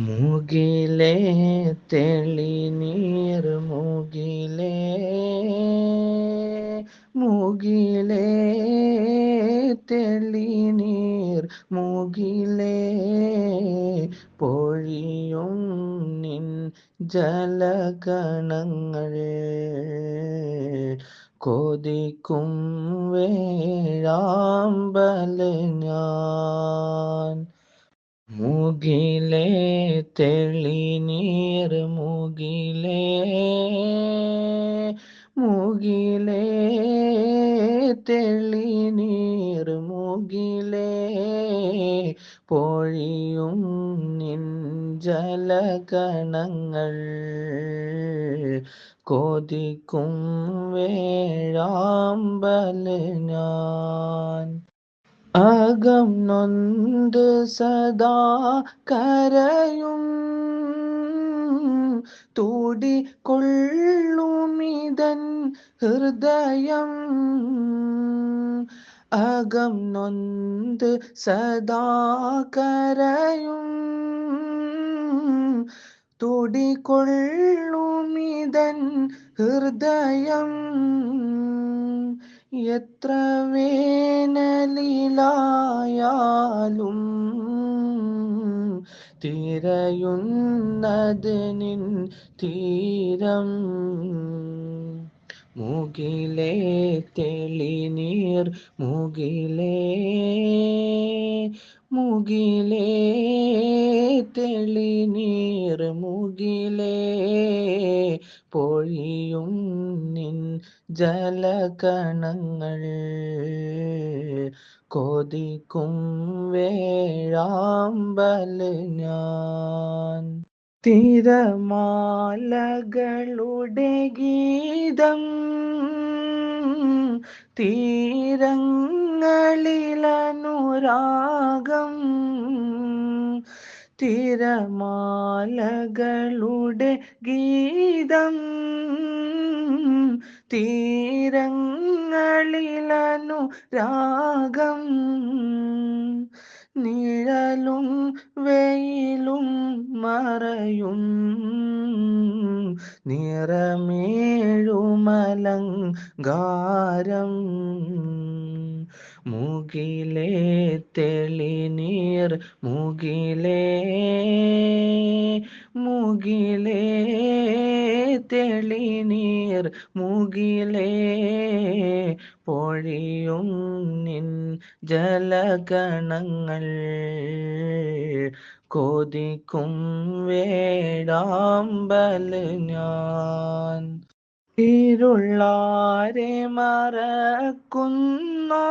മുകിലേ തെളിനീർ മുകിലേ മുകിലേ തെളിനീർ മുകിലേ പൊഴിയും നിൻ ജലഗണങ്ങൾ. കൊതിക്കും വേഴാമ്പൽ ഞാൻ. മുകിലേ തെളിനീർ മുകിലേ മുകിലേ തെളിനീർ മുകിലേ പൊഴിയും നിൻ ജലകണങ്ങൾ കൊതിക്കും വേഴാമ്പൽ ഞാൻ അകം നൊന്ത് സദാ കരയും. തൂടി കൊള്ളുമിതൻ ഹൃദയം. അകം നൊന്ത് സദാ കരയും. തുടികൊള്ളുമിതൻ ഹൃദയം. എത്ര വേനലിലായാലും തിരയുന്നത് നിൻ തീരം. മുകിലേ തെളിനീർ മുകിലേ മുകിലേ തെളിനീർ മുകിലേ പൊഴിയും ജലകണങ്ങൾ കൊതിക്കും വേഴാമ്പൽ ഞാൻ തിരമാലകളുടെ ഗീതം തീരങ്ങളിലനുരാഗം തിരമാലകളുടെ ഗീതം തീരങ്ങളിലനുരാഗം നിഴലും വെയിലും മറയും. നിറമേഴുമലങ്കാരം മുകിലേ തെളിനീർ മുകിലേ മുകിലേ തെളിനീർ മുകിലേ പൊഴിയും നിൻ ജലഗണങ്ങൾ. കൊതിക്കും വേടാമ്പല ഞാൻ. ിരുള്ളാരെ മറക്കുന്നോ?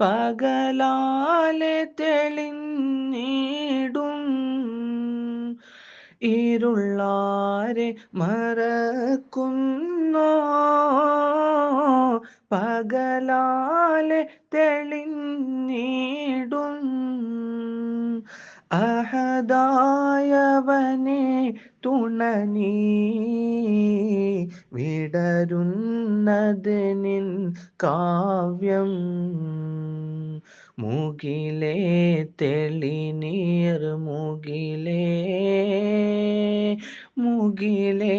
പകലാലെ തെളിഞ്ഞിടും ഇരുളാരെ മറക്കുന്നോ? പകലാലെ തെളിഞ്ഞിടും അഹദായവനെ തുണനീ വിടരുന്നത് നിൻ കാവ്യം. മുകിലേ തെളിനീർ മുകിലേ മുകിലേ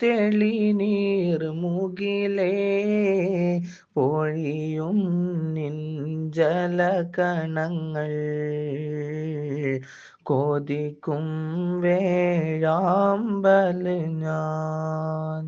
തെളിനീർ മുകിലേ പൊഴിയും ജലകണങ്ങൾ കൊതിക്കും വേഴാമ്പൽ ഞാൻ